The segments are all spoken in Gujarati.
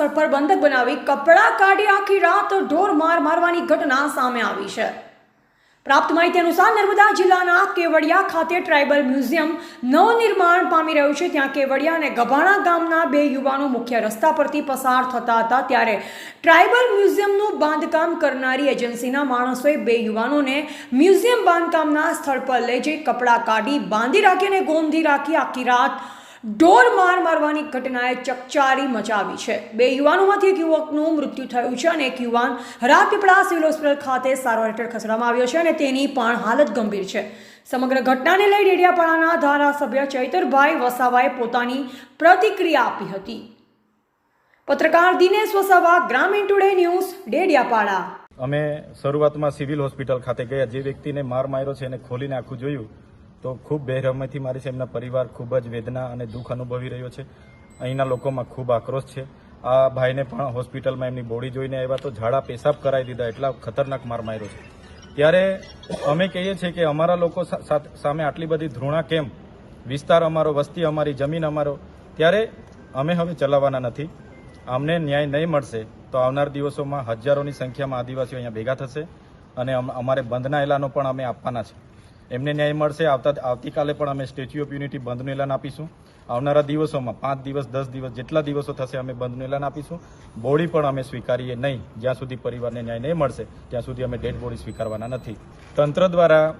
ઘર બંધક બનાવી કપડાં કાઢી આખી રાત ઢોર માર મારવાની ઘટના સામે આવી છે. પ્રાપ્ત માહિતી અનુસાર નર્મદા જિલ્લાના કેવડિયા ખાતે ટ્રાઇબલ મ્યુઝિયમ નવનિર્માણ પામી રહ્યું છે. ત્યાં કેવડિયા અને ગભાણા ગામના બે યુવાનો મુખ્ય રસ્તા પરથી પસાર થતા હતા. ત્યારે ટ્રાઇબલ મ્યુઝિયમનું બાંધકામ કરનારી એજન્સીના માણસોએ બે યુવાનોને મ્યુઝિયમ બાંધકામના સ્થળ પર લઈ જઈ કપડાં કાઢી બાંધી રાખી અને ગોંધી રાખી આખી રાત ઢોર માર મારવાની ઘટનાએ ચકચારી મચાવી છે. બે યુવાનોમાંથી એક યુવકનું મૃત્યુ થયું છે અને એક યુવાન રાજપીપળા સિવિલ હોસ્પિટલ ખાતે સારવાર હેઠળ ખસેડવામાં આવ્યો છે અને તેની પણ હાલત ગંભીર છે. સમગ્ર ઘટનાને લઈ ડેડિયાપાડાના ધારાસભ્ય ચૈતરભાઈ વસાવાએ પોતાની પ્રતિક્રિયા આપી હતી. પત્રકાર દિનેશ વસાવા, ગ્રામીણ ટુડે ન્યૂઝ, ડેડિયાપાડા. અમે શરૂઆતમાં સિવિલ હોસ્પિટલ ખાતે ગયા. જે વ્યક્તિને માર માર્યો છે એને ખોલીને આખું જોયું. તો ખૂબ બેરહમથી મારી છે. એમના પરિવાર ખૂબ જ વેદના અને દુઃખ અનુભવી રહ્યો છે. અહીંના લોકોમાં ખૂબ આક્રોશ છે. આ ભાઈને પણ હોસ્પિટલમાં એમની બોડી જોઈને આવ્યા તો ઝાડા પેશાબ કરાવી દીધા એટલા ખતરનાક માર માર્યો છે. ત્યારે અમે કહીએ છીએ કે અમારા લોકો સામે આટલી બધી ધૃણા કેમ? વિસ્તાર અમારો, વસ્તી અમારી, જમીન અમારો. ત્યારે અમે હવે ચલાવવાના નથી. અમને ન્યાય નહીં મળશે તો આવનાર દિવસોમાં હજારોની સંખ્યામાં આદિવાસીઓ અહીંયા ભેગા થશે અને અમ- અમારે બંધના એલાનો પણ અમે આપવાના છે. એમને ન્યાય મળશે. આવતા આવતીકાલે પણ અમે સ્ટેચ્યુ ઓફ યુનિટી બંધનું એલાન આપીશું. આવનારા દિવસોમાં પાંચ દિવસ, દસ દિવસ જેટલા દિવસો થશે અમે બંધનું એલાન આપીશું. બોડી પણ અમે સ્વીકારીએ નહીં. જ્યાં સુધી પરિવારને ન્યાય નહીં મળશે, ત્યાં સુધી અમે ડેડ બોડી સ્વીકારવાના નથી. તંત્ર દ્વારા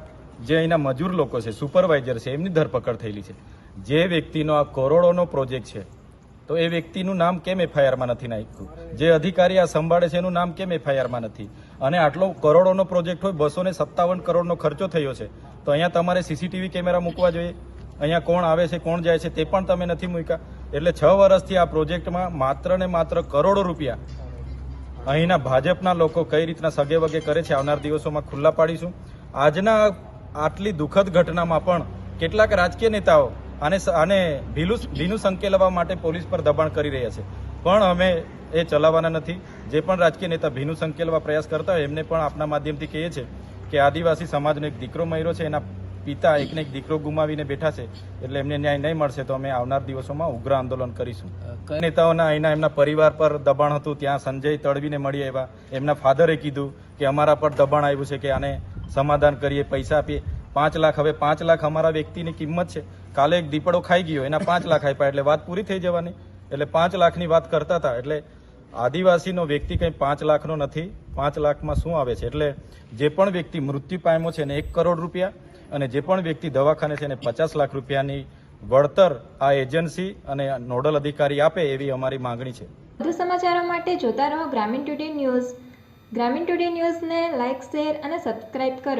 જે અહીંના મજૂર લોકો છે, સુપરવાઇઝર છે, એમની ધરપકડ થયેલી છે. જે વ્યક્તિનો આ કરોડોનો પ્રોજેક્ટ છે, તો એ વ્યક્તિનું નામ કેમ એફઆઈઆરમાં નથી નાખ્યું? જે અધિકારી આ સંભાળે છે, એનું નામ કેમ એફઆઈઆરમાં નથી? અને આટલો કરોડોનો પ્રોજેક્ટ હોય બસો સત્તાવન કરોડનો ખર્ચો થયો છે. તો અહીંયા તમારે સીસીટીવી કેમેરા મૂકવા જોઈએ. અહીંયા કોણ આવે છે, કોણ જાય છે, તે પણ તમે નથી મૂક્યા. એટલે છ વર્ષથી આ પ્રોજેક્ટમાં માત્ર ને માત્ર કરોડો રૂપિયા અહીંના ભાજપના લોકો કઈ રીતના સગે વગે કરે છે, આવનાર દિવસોમાં ખુલ્લા પાડીશું. આજના આટલી દુઃખદ ઘટનામાં પણ કેટલાક રાજકીય નેતાઓ આને આને ભીલું, ભીનું સંકેલવા માટે પોલીસ પર દબાણ કરી રહ્યા છે. પણ અમે એ ચલાવવાના નથી. જે પણ રાજકીય નેતા ભીનું સંકેલવા પ્રયાસ કરતા હોય, એમને પણ આપના માધ્યમથી કહીએ છીએ કે આદિવાસી સમાજનો એક દીકરો મર્યો છે એના પિતા એકને એક દીકરો ગુમાવીને બેઠા છે એટલે એમને ન્યાય નહીં મળશે તો અમે આવનાર દિવસોમાં ઉગ્ર આંદોલન કરીશું. નેતાઓના અહીંના એમના પરિવાર પર દબાણ હતું ત્યાં સંજય તડવીને મળી આવ્યા. એમના ફાધરે કીધું કે અમારા પર દબાણ આવ્યું છે કે આને સમાધાન કરીએ પૈસા આપીએ. પાંચ લાખ હવે પાંચ લાખ અમારા વ્યક્તિની કિંમત છે. કાલે એક દીપડો ખાઈ ગયો એના પાંચ લાખ આપ્યા એટલે વાત પૂરી થઈ જવાની. એટલે પાંચ લાખની વાત કરતા હતા એટલે આદિવાસીનો વ્યક્તિ કંઈ પાંચ લાખનો નથી પાંચ લાખમાં શું આવે છે? એટલે જે પણ વ્યક્તિ મૃત્યુ પામ્યો છે એને એક કરોડ રૂપિયા અને જે પણ વ્યક્તિ દવાખાને છે એને પચાસ લાખ રૂપિયાની વળતર આ એજન્સી અને નોડલ અધિકારી આપે એવી અમારી માંગણી છે. વધુ સમાચારો માટે જોતા રહો ગ્રામીણ ટુડે ન્યૂઝ. ગ્રામીણ ટુડે ન્યૂઝને લાઇક શેર અને સબસ્ક્રાઇબ કરો.